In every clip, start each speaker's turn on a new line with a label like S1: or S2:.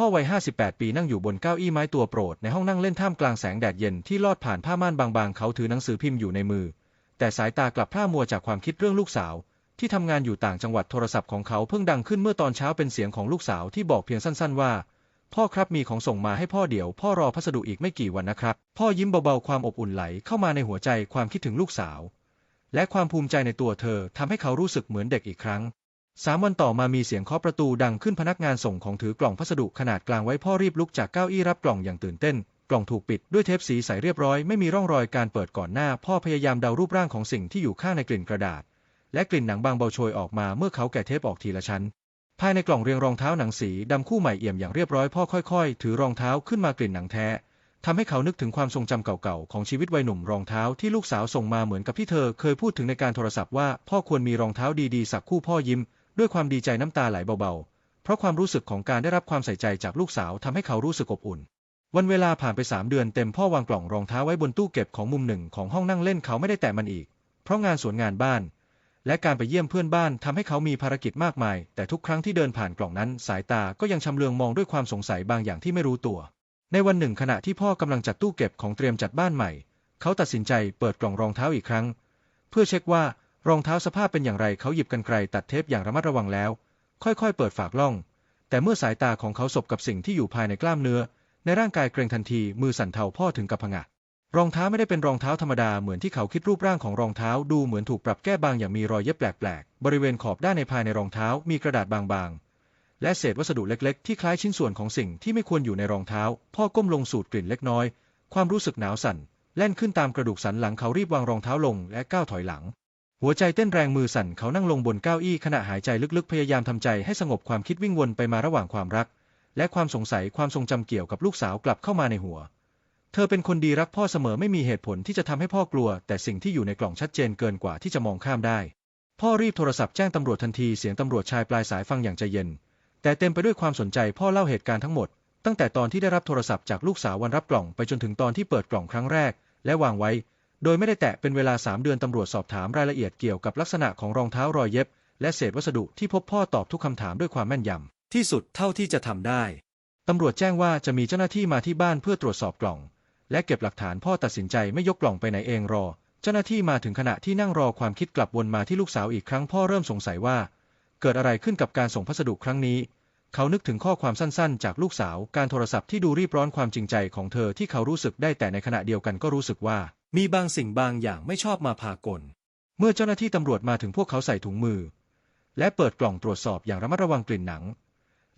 S1: พ่อวัย 58 ปีนั่งอยู่บนเก้าอี้ไม้ตัวโปรดในห้องนั่งเล่นท่ามกลางแสงแดดเย็นที่ลอดผ่านผ้าม่านบางๆ เขาถือหนังสือพิมพ์อยู่ในมือ แต่สายตากลับพร่ามัวจากความคิดเรื่องลูกสาว ที่ทำงานอยู่ต่างจังหวัดโทรศัพท์ของเขาเพิ่งดังขึ้นเมื่อตอนเช้าเป็นเสียงของลูกสาวที่บอกเพียงสั้นๆว่า พ่อครับมีของส่งมาให้พ่อเดี๋ยว พ่อรอพัสดุอีกไม่กี่วันนะครับ พ่อยิ้มเบาๆความอบอุ่นไหลเข้ามาในหัวใจความคิดถึงลูกสาว และความภูมิใจในตัวเธอทำให้เขารู้สึกเหมือนเด็กอีกครั้ง สามวันต่อมามีเสียงเคาะประตูดังขึ้นพนักงานส่งของถือกล่องพัสดุขนาดกลางไว้พ่อรีบลุกจากเก้าอี้รับกล่องอย่างตื่นเต้น กล่องถูกปิดด้วยเทปสีใสเรียบร้อยไม่มีร่องรอยการเปิดก่อนหน้า พ่อพยายามเดารูปร่างของสิ่งที่อยู่ข้างในกลิ่นกระดาษ และกลิ่นหนังบางเบาโชยออกมาเมื่อเขาแกะเทปออกทีละชั้น ภายในกล่องเรียงรองเท้าหนังสีดำคู่ใหม่เอี่ยมอย่างเรียบร้อยพ่อค่อย ๆ ถือรองเท้าขึ้นมากลิ่นหนังแท้ทำให้เขานึกถึงความทรงจำเก่าๆ ของชีวิตวัยหนุ่มรองเท้าที่ลูกสาวส่งมาเหมือนกับที่เธอเคยพูดถึงในการโทรศัพท์ว่าพ่อควรมีรองเท้าดีๆ สักคู่พ่อยิ้ม ด้วยความดีใจน้ำตาไหลเบาๆ เพราะความรู้สึกของการได้รับความใส่ใจจากลูกสาวทำให้เขารู้สึกอบอุ่น วันเวลาผ่านไปสามเดือนเต็มพ่อวางกล่องรองเท้าไว้บนตู้เก็บของมุมหนึ่งของห้องนั่งเล่นเขาไม่ได้แตะมันอีก เพราะงานสวนงานบ้าน และการไปเยี่ยมเพื่อนบ้านทำให้เขามีภารกิจมากมาย แต่ทุกครั้งที่เดินผ่านกล่องนั้นสายตาก็ยังชำเลืองมองด้วยความสงสัยบางอย่างที่ไม่รู้ตัว ในวันหนึ่งขณะที่พ่อกำลังจัดตู้เก็บของเตรียมจัดบ้านใหม่ เขาตัดสินใจเปิดกล่องรองเท้าอีกครั้ง เพื่อเช็คว่า รองเท้าสภาพเป็นอย่างไรเขาหยิบกรรไกรตัดเทปอย่างระมัดระวังแล้ว ค่อยๆ เปิดฝากล่อง แต่เมื่อสายตาของเขาสบกับสิ่งที่อยู่ภายในกล้ามเนื้อ ในร่างกายเกรงทันทีมือสั่นเทาพ่อถึงกับผงะรองเท้าไม่ได้เป็นรองเท้าธรรมดาเหมือนที่เขาคิดรูปร่างของรองเท้าดูเหมือนถูกปรับแก้บางอย่างมีรอยเย็บแปลกๆ บริเวณขอบด้านในภายในรองเท้ามีกระดาษบางๆ และเศษวัสดุเล็กๆ ที่คล้ายชิ้นส่วนของสิ่งที่ไม่ควรอยู่ในรองเท้า พ่อก้มลงสูดกลิ่นเล็กน้อย ความรู้สึกหนาวสั่นแล่นขึ้นตามกระดูกสันหลังเขารีบวางรองเท้าลงและก้าวถอยหลัง หัวใจเต้นแรงมือสั่นเขานั่งลงบนเก้าอี้ขณะหายใจลึกๆ พยายามทำใจให้สงบความคิดวิ่งวนไปมาระหว่างความรัก และความสงสัยความทรงจำเกี่ยวกับลูกสาวกลับเข้ามาในหัว เธอเป็นคนดีรักพ่อเสมอไม่มีเหตุผลที่จะทำให้พ่อกลัว แต่สิ่งที่อยู่ในกล่องชัดเจนเกินกว่าที่จะมองข้ามได้ พ่อรีบโทรศัพท์แจ้งตำรวจทันทีเสียงตำรวจชายปลายสายฟังอย่างใจเย็น แต่เต็มไปด้วยความสนใจพ่อเล่าเหตุการณ์ทั้งหมด ตั้งแต่ตอนที่ได้รับโทรศัพท์จากลูกสาววันรับกล่องไปจนถึงตอนที่เปิดกล่องครั้งแรก และวางไว้ โดยไม่ได้แตะเป็นเวลา 3 เดือนตำรวจสอบถามรายละเอียดเกี่ยวกับลักษณะของรองเท้ารอยเย็บ และเศษวัสดุที่พบพ่อตอบทุกคำถามด้วยความแม่นยำที่สุดเท่าที่จะทำได้ตำรวจแจ้งว่าจะมีเจ้าหน้าที่มาที่บ้านเพื่อตรวจสอบกล่อง และเก็บหลักฐานพ่อตัดสินใจไม่ยกกล่องไปไหนเองรอ เจ้าหน้าที่มาถึงขณะที่นั่งรอความคิดกลับวนมาที่ลูกสาวอีกครั้งพ่อเริ่มสงสัยว่า เกิดอะไรขึ้นกับการส่งพัสดุครั้งนี้ เขานึกถึงข้อความสั้นๆ จากลูกสาวการโทรศัพท์ที่ดูรีบร้อนความจริงใจของเธอที่เขารู้สึกได้แต่ในขณะเดียวกันก็รู้สึกว่า มีบางสิ่งบางอย่างไม่ชอบมาพากล เมื่อเจ้าหน้าที่ตำรวจมาถึงพวกเขาใส่ถุงมือ และเปิดกล่องตรวจสอบอย่างระมัดระวังกลิ่นหนัง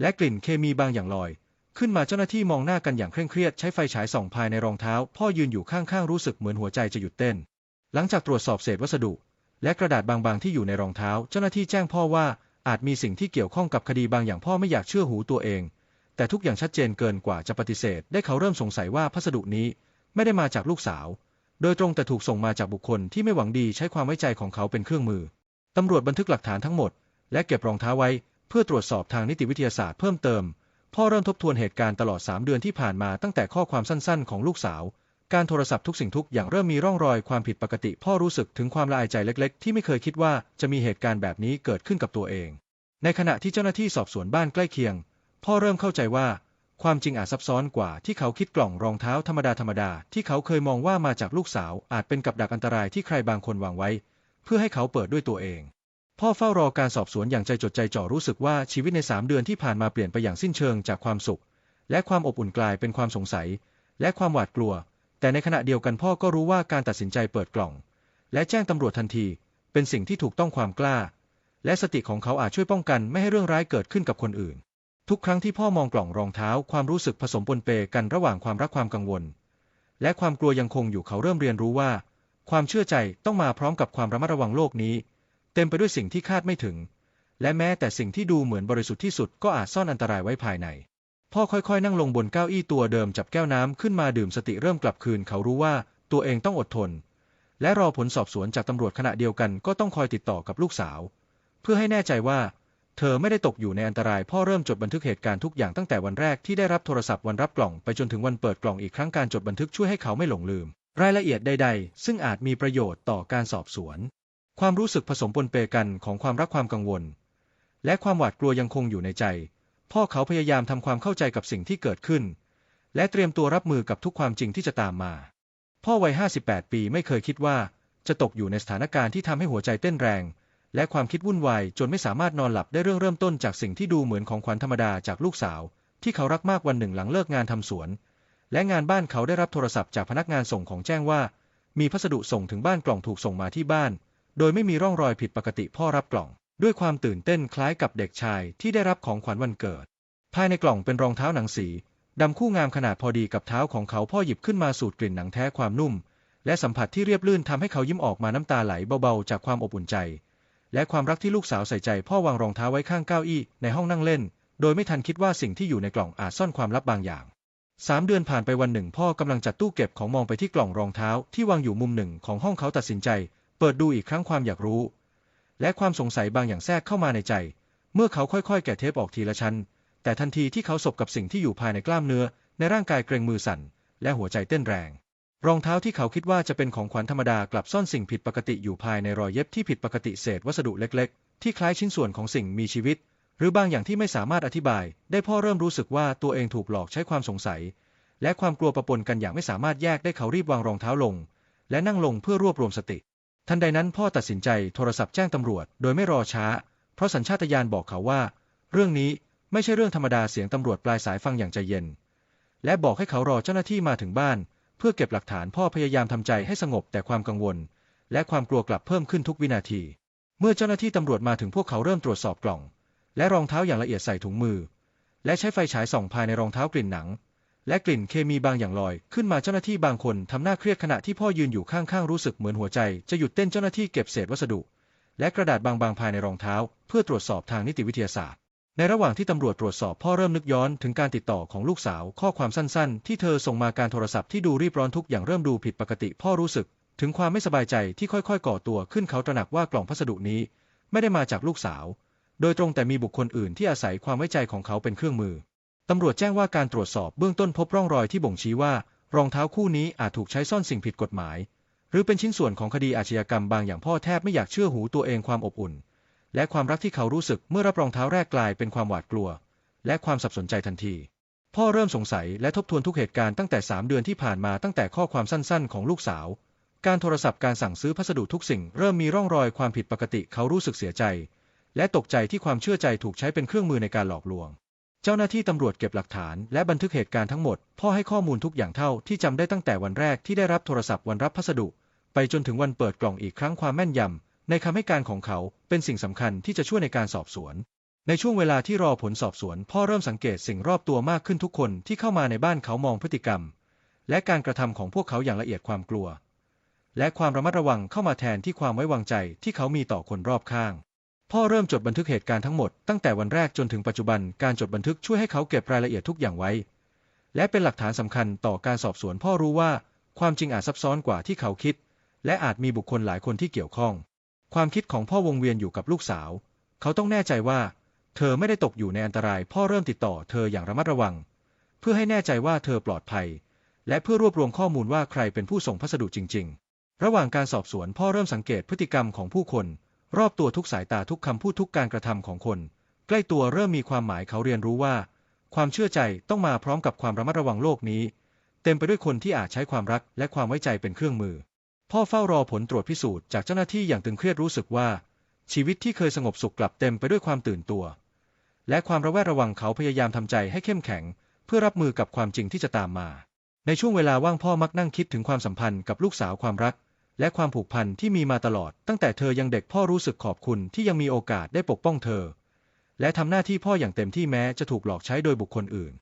S1: และกลิ่นเคมีบางอย่างลอย ขึ้นมาเจ้าหน้าที่มองหน้ากันอย่างเคร่งเครียดใช้ไฟฉายส่องภายในรองเท้า พ่อยืนอยู่ข้างๆรู้สึกเหมือนหัวใจจะหยุดเต้น หลังจากตรวจสอบเศษวัสดุ และกระดาษบางๆที่อยู่ในรองเท้า เจ้าหน้าที่แจ้งพ่อว่าอาจมีสิ่งที่เกี่ยวข้องกับคดีบางอย่างพ่อไม่อยากเชื่อหูตัวเอง แต่ทุกอย่างชัดเจนเกินกว่าจะปฏิเสธ ได้เขาเริ่มสงสัยว่าพัสดุนี้ไม่ได้มาจากลูกสาว โดยตรงแต่ถูกส่งมาจากบุคคลที่ไม่หวังดีใช้ความไว้ใจของเขาเป็นเครื่องมือ ตำรวจบันทึกหลักฐานทั้งหมด และเก็บรองเท้าไว้ เพื่อตรวจสอบทางนิติวิทยาศาสตร์เพิ่มเติม พ่อเริ่มทบทวนเหตุการณ์ตลอด 3 เดือนที่ผ่านมาตั้งแต่ข้อความสั้นๆ ของลูกสาว การโทรศัพท์ทุกสิ่งทุกอย่างเริ่มมีร่องรอยความผิดปกติ พ่อรู้สึกถึงความละอายใจเล็ก ๆ ที่ไม่เคยคิดว่าจะมีเหตุการณ์แบบนี้เกิดขึ้นกับตัวเอง ในขณะที่เจ้าหน้าที่สอบสวนบ้านใกล้เคียง พ่อเริ่มเข้าใจว่า ความจริงอาจซับซ้อนกว่าที่เขาคิดกล่องรองเท้าธรรมดาธรรมดาที่เขาเคยมองว่ามาจากลูกสาวอาจเป็นกับดักอันตรายที่ใครบางคนวางไว้ เพื่อให้เขาเปิดด้วยตัวเอง พ่อเฝ้ารอการสอบสวนอย่างใจจดใจจ่อรู้สึกว่าชีวิตในสามเดือนที่ผ่านมาเปลี่ยนไปอย่างสิ้นเชิงจากความสุข และความอบอุ่นกลายเป็นความสงสัย และความหวาดกลัว แต่ในขณะเดียวกันพ่อก็รู้ว่าการตัดสินใจเปิดกล่อง และแจ้งตำรวจทันที เป็นสิ่งที่ถูกต้องความกล้า และสติของเขาอาจช่วยป้องกันไม่ให้เรื่องร้ายเกิดขึ้นกับคนอื่น ทุกครั้งที่พ่อมองกล่องรองเท้าความรู้สึกผสมปนเปกันระหว่างความรักความกังวล และความกลัวยังคงอยู่เขาเริ่มเรียนรู้ว่า ความเชื่อใจต้องมาพร้อมกับความระมัดระวังโลกนี้ เต็มไปด้วยสิ่งที่คาดไม่ถึง และแม้แต่สิ่งที่ดูเหมือนบริสุทธิ์ที่สุดก็อาจซ่อนอันตรายไว้ภายใน พ่อค่อยๆ นั่งลงบนเก้าอี้ตัวเดิมจับแก้วน้ำขึ้นมาดื่มสติเริ่มกลับคืน เขารู้ว่าตัวเองต้องอดทน และรอผลสอบสวนจากตำรวจขณะเดียวกันก็ต้องคอยติดต่อกับลูกสาว เพื่อให้แน่ใจว่า เธอไม่ได้ตกอยู่ในอันตรายพ่อเริ่มจดบันทึกเหตุการณ์ทุกอย่างตั้งแต่วันแรกที่ได้รับโทรศัพท์วันรับกล่องไปจนถึงวันเปิดกล่องอีกครั้งการจดบันทึกช่วยให้เขาไม่หลงลืม รายละเอียดใด ๆ ซึ่งอาจมีประโยชน์ต่อการสอบสวน ความรู้สึกผสมปนเปกันของความรักความกังวล และความหวาดกลัวยังคงอยู่ในใจ พ่อเขาพยายามทำความเข้าใจกับสิ่งที่เกิดขึ้น และเตรียมตัวรับมือกับทุกความจริงที่จะตามมา พ่อวัย 58 ปีไม่เคยคิดว่าจะตกอยู่ในสถานการณ์ที่ทำให้หัวใจเต้นแรง และความคิดวุ่นวายจนไม่สามารถนอนหลับได้เรื่องเริ่มต้นจากสิ่งที่ดูเหมือนของขวัญธรรมดาจากลูกสาว ที่เขารักมากวันหนึ่งหลังเลิกงานทำสวน และงานบ้านเขาได้รับโทรศัพท์จากพนักงานส่งของแจ้งว่า มีพัสดุส่งถึงบ้านกล่องถูกส่งมาที่บ้าน โดยไม่มีร่องรอยผิดปกติพ่อรับกล่อง ด้วยความตื่นเต้นคล้ายกับเด็กชายที่ได้รับของขวัญวันเกิด ภายในกล่องเป็นรองเท้าหนังสีดำคู่งามขนาดพอดีกับเท้าของเขาพ่อหยิบขึ้นมาสูดกลิ่นหนังแท้ความนุ่ม และสัมผัสที่เรียบลื่นทำให้เขายิ้มออกมาน้ำตาไหลเบาๆ จากความอบอุ่นใจ และความรักที่ลูกสาวใส่ใจพ่อวางรองเท้าไว้ข้างเก้าอี้ในห้องนั่งเล่น โดยไม่ทันคิดว่าสิ่งที่อยู่ในกล่องอาจซ่อนความลับบางอย่างสามเดือนผ่านไปวันหนึ่ง พ่อกำลังจัดตู้เก็บของมองไปที่กล่องรองเท้าที่วางอยู่มุมหนึ่งของห้องเขาตัดสินใจ เปิดดูอีกครั้งความอยากรู้ และความสงสัยบางอย่างแทรกเข้ามาในใจ เมื่อเขาค่อยๆ แกะเทปออกทีละชั้น แต่ทันทีที่เขาสบกับสิ่งที่อยู่ภายในกล้ามเนื้อ ในร่างกายเกรงมือสั่น และหัวใจเต้นแรง รองเท้าที่เขาคิดว่าจะเป็นของขวัญธรรมดากลับซ่อนสิ่งผิดปกติอยู่ภายในรอยเย็บที่ผิดปกติเศษวัสดุเล็กๆ ที่คล้ายชิ้นส่วนของสิ่งมีชีวิต หรือบางอย่างที่ไม่สามารถอธิบาย ได้พ่อเริ่มรู้สึกว่าตัวเองถูกหลอกใช้ความสงสัย และความกลัวประปนกันอย่างไม่สามารถแยกได้เขารีบวางรองเท้าลง และนั่งลงเพื่อรวบรวมสติ ทันใดนั้นพ่อตัดสินใจโทรศัพท์แจ้งตำรวจ โดยไม่รอช้า เพราะสัญชาตญาณบอกเขาว่า เรื่องนี้ไม่ใช่เรื่องธรรมดาเสียงตำรวจปลายสายฟังอย่างใจเย็น และบอกให้เขารอเจ้าหน้าที่มาถึงบ้าน เพื่อเก็บหลักฐานพ่อพยายามทำใจให้สงบแต่ความกังวล และความกลัวกลับเพิ่มขึ้นทุกวินาที เมื่อเจ้าหน้าที่ตำรวจมาถึงพวกเขาเริ่มตรวจสอบกล่อง และรองเท้าอย่างละเอียดใส่ถุงมือ และใช้ไฟฉายส่องภายในรองเท้ากลิ่นหนัง และกลิ่นเคมีบางอย่างลอย ขึ้นมาเจ้าหน้าที่บางคนทำหน้าเครียดขณะที่พ่อยืนอยู่ข้างๆรู้สึกเหมือนหัวใจ จะหยุดเต้นเจ้าหน้าที่เก็บเศษวัสดุ และกระดาษบางๆภายในรองเท้า เพื่อตรวจสอบทางนิติวิทยาศาสตร์ ในระหว่างที่ตำรวจตรวจสอบพ่อเริ่มนึกย้อนถึงการติดต่อของลูกสาว ข้อความสั้นๆ ที่เธอส่งมาการโทรศัพท์ที่ดูรีบร้อนทุกอย่างเริ่มดูผิดปกติ พ่อรู้สึก ถึงความไม่สบายใจที่ค่อยๆ ก่อตัวขึ้นเขาตระหนักว่ากล่องพัสดุนี้ ไม่ได้มาจากลูกสาว โดยตรงแต่มีบุคคลอื่นที่อาศัยความไว้ใจของเขาเป็นเครื่องมือตำรวจแจ้งว่าการตรวจสอบเบื้องต้นพบร่องรอยที่บ่งชี้ว่า รองเท้าคู่นี้อาจถูกใช้ซ่อนสิ่งผิดกฎหมาย หรือเป็นชิ้นส่วนของคดีอาชญากรรมบางอย่างพ่อแทบไม่อยากเชื่อหูตัวเองความอบอุ่น และความรักที่เขารู้สึกเมื่อรับรองเท้าแรกกลายเป็นความหวาดกลัว และความสับสนใจทันที พ่อเริ่มสงสัยและทบทวนทุกเหตุการณ์ตั้งแต่สามเดือนที่ผ่านมาตั้งแต่ข้อความสั้นๆ ของลูกสาว การโทรศัพท์การสั่งซื้อพัสดุทุกสิ่ง เริ่มมีร่องรอยความผิดปกติเขารู้สึกเสียใจ และตกใจที่ความเชื่อใจถูกใช้เป็นเครื่องมือในการหลอกลวง เจ้าหน้าที่ตำรวจเก็บหลักฐาน และบันทึกเหตุการณ์ทั้งหมด พ่อให้ข้อมูลทุกอย่างเท่าที่จำได้ตั้งแต่วันแรกที่ได้รับโทรศัพท์วันรับพัสดุ ไปจนถึงวันเปิดกล่องอีกครั้งความแม่นยำ ในคำให้การของเขาเป็นสิ่งสำคัญที่จะช่วยในการสอบสวน ในช่วงเวลาที่รอผลสอบสวน พ่อเริ่มสังเกตสิ่งรอบตัวมากขึ้นทุกคนที่เข้ามาในบ้านเขามองพฤติกรรม และการกระทำของพวกเขาอย่างละเอียดความกลัว และความระมัดระวังเข้ามาแทนที่ความไว้วางใจที่เขามีต่อคนรอบข้าง พ่อเริ่มจดบันทึกเหตุการณ์ทั้งหมดตั้งแต่วันแรกจนถึงปัจจุบันการจดบันทึกช่วยให้เขาเก็บรายละเอียดทุกอย่างไว้ และเป็นหลักฐานสำคัญต่อการสอบสวนพ่อรู้ว่า ความจริงอาจซับซ้อนกว่าที่เขาคิด และอาจมีบุคคลหลายคนที่เกี่ยวข้อง ความคิดของพ่อวงเวียนอยู่กับลูกสาว เขาต้องแน่ใจว่า เธอไม่ได้ตกอยู่ในอันตราย พ่อเริ่มติดต่อเธออย่างระมัดระวัง เพื่อให้แน่ใจว่าเธอปลอดภัย และเพื่อรวบรวมข้อมูลว่าใครเป็นผู้ส่งพัสดุจริง ๆ ระหว่างการสอบสวนพ่อเริ่มสังเกตพฤติกรรมของผู้คน รอบตัวทุกสายตาทุกคำพูดทุกการกระทำของคน ใกล้ตัวเริ่มมีความหมายเขาเรียนรู้ว่า ความเชื่อใจต้องมาพร้อมกับความระมัดระวังโลกนี้ เต็มไปด้วยคนที่อาจใช้ความรักและความไว้ใจเป็นเครื่องมือ พ่อเฝ้ารอผลตรวจพิสูจน์จากเจ้าหน้าที่อย่างตึงเครียดรู้สึกว่า ชีวิตที่เคยสงบสุขกลับเต็มไปด้วยความตื่นตัว และความระแวดระวังเขาพยายามทำใจให้เข้มแข็ง เพื่อรับมือกับความจริงที่จะตามมา ในช่วงเวลาว่างพ่อมักนั่งคิดถึงความสัมพันธ์กับลูกสาวความรัก และความผูกพันที่มีมาตลอด ตั้งแต่เธอยังเด็กพ่อรู้สึกขอบคุณที่ยังมีโอกาสได้ปกป้องเธอ และทำหน้าที่พ่ออย่างเต็มที่แม้จะถูกหลอกใช้โดยบุคคลอื่น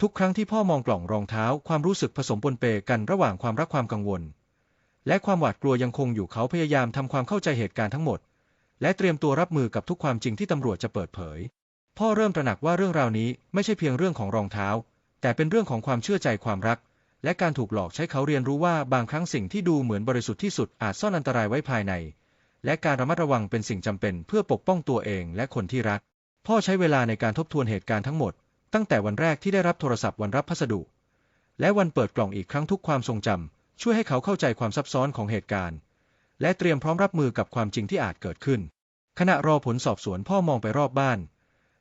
S1: ทุกครั้งที่พ่อมองกล่องรองเท้า ความรู้สึกผสมปนเปกันระหว่างความรักความกังวล และความหวาดกลัวยังคงอยู่เขาพยายามทำความเข้าใจเหตุการณ์ทั้งหมด และเตรียมตัวรับมือกับทุกความจริงที่ตำรวจจะเปิดเผย พ่อเริ่มตระหนักว่าเรื่องราวนี้ไม่ใช่เพียงเรื่องของรองเท้า แต่เป็นเรื่องของความเชื่อใจความรัก และการถูกหลอกใช้เขาเรียนรู้ว่าบางครั้งสิ่งที่ดูเหมือนบริสุทธิ์ที่สุดอาจซ่อนอันตรายไว้ภายใน และการระมัดระวังเป็นสิ่งจำเป็นเพื่อปกป้องตัวเองและคนที่รัก พ่อใช้เวลาในการทบทวนเหตุการณ์ทั้งหมด ตั้งแต่วันแรกที่ได้รับโทรศัพท์วันรับพัสดุ และวันเปิดกล่องอีกครั้งทุกความทรงจำ ช่วยให้เขาเข้าใจความซับซ้อนของเหตุการณ์ และเตรียมพร้อมรับมือกับความจริงที่อาจเกิดขึ้น ขณะรอผลสอบสวนพ่อมองไปรอบบ้าน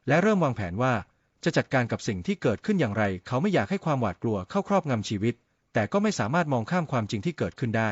S1: และเริ่มวางแผนว่าจะจัดการกับสิ่งที่เกิดขึ้นอย่างไร เขาไม่อยากให้ความหวาดกลัวเข้าครอบงำชีวิต แต่ก็ไม่สามารถมองข้ามความจริงที่เกิดขึ้นได้